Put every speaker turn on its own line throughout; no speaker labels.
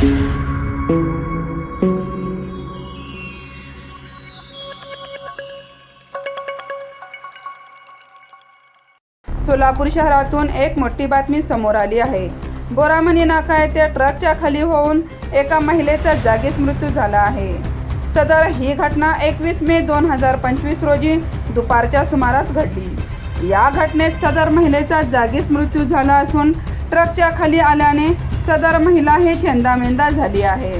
सोलापूर शहरातून एक मोठी बातमी समोर आली आहे. बोरामणी नाका येथे ट्रकच्या खाली होऊन एका महिलेचा जागीच मृत्यू झाला आहे. सदर ही घटना एकवीस मे दोन हजार पंचवीस रोजी दुपारच्या सुमारास घडली. या घटनेत सदर महिलेचा जागीच मृत्यू झाला असून ट्रकच्या खाली आल्याने सदर महिला हे चेंदामेंदा झाली आहे.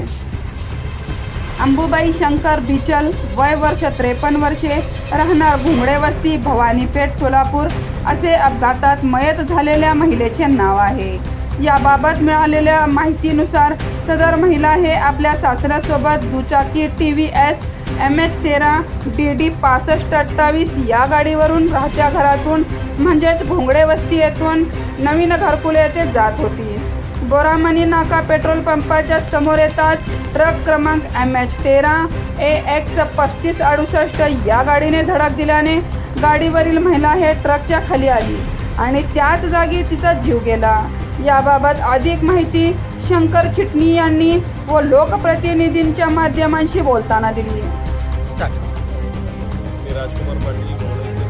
अंबुबाई शंकर बिचल वय वर्ष त्रेपन्न वर्षे राहणार घुंगडे वस्ती सोलापूर असे अपघातात मयत झालेल्या महिलेचे नाव आहे. याबाबत मिळालेल्या माहितीनुसार सदर महिला हे आपल्या सासऱ्यासोबत दुचाकी T V S M H तेरा डी डी पासष्ट अठ्ठावीस या गाडीवरून राहत्या घरातून म्हणजेच घोंगडेवस्ती येथून नवीन घरकुले येथे जात होती. बोरामणी नाका पेट्रोल पंपाच्या समोर येताच ट्रक क्रमांक एम एच तेरा ए एक्स पस्तीस अडुसष्ट या गाडीने धडक दिल्याने गाडीवरील महिला हे ट्रकच्या खाली आली आणि त्याच जागी तिचा जीव गेला. याबाबत अधिक माहिती शंकर चिटणी यांनी व लोकप्रतिनिधींच्या माध्यमांशी बोलताना दिली.
राजकुमार पाटील कोणस्ते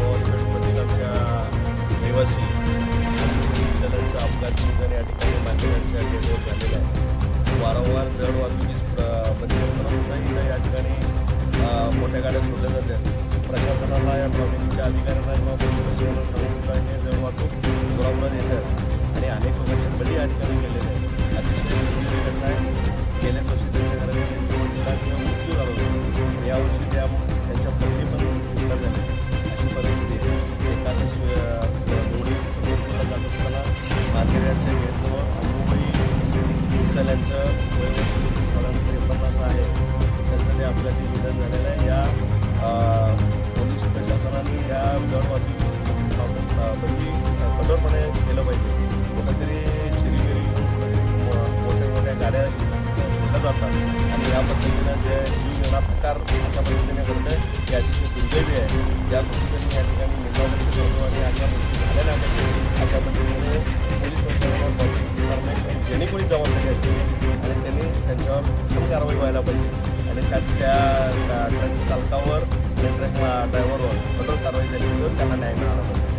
गव्हर्नमेंटमधील आमच्या रहिवासी अपघाती निधन या ठिकाणी मान्यवरच्या डेपोवर झालेला आहे. वारंवार जड वाहतुकीस बंदी सुद्धा इथं या ठिकाणी. मोठ्या गाड्या सोडल्या जातात. प्रशासनाला या प्रॉब्लेमच्या अधिकाऱ्यांना किंवा प्रशासनाला सांगून हे जड वाहतूक त्यांचं यांचं वयोवर्ष साधारण त्रेपन्न असं आहे. त्यांचं ते अपघाती निधन झालेलं आहे या पोलीस प्रशासनाने या जड वाहतूक बंदी कठोरपणे केलं पाहिजे. कुठंतरी चिरीबिरी मोठ्या मोठ्या गाड्या सोडल्या जातात. आणि या पद्धतीनं जे जीव प्रकार अशा पद्धतीने घडतं हे अतिशय दुर्दैवी आहे या गोष्टींनी या ठिकाणी निर्माण करतो आणि अशा गोष्टी झालेल्या पाहिजे अशा पद्धतीने पोलीस प्रशासनावर पब्लिक जबाबदारी असते त्यांच्यावर कठोर कारवाई व्हायला पाहिजे. आणि त्या त्या ट्रक चालकावर ट्रक ड्रायव्हरवर कठोर कारवाई झाली तर त्यांना न्याय मिळाला पाहिजे.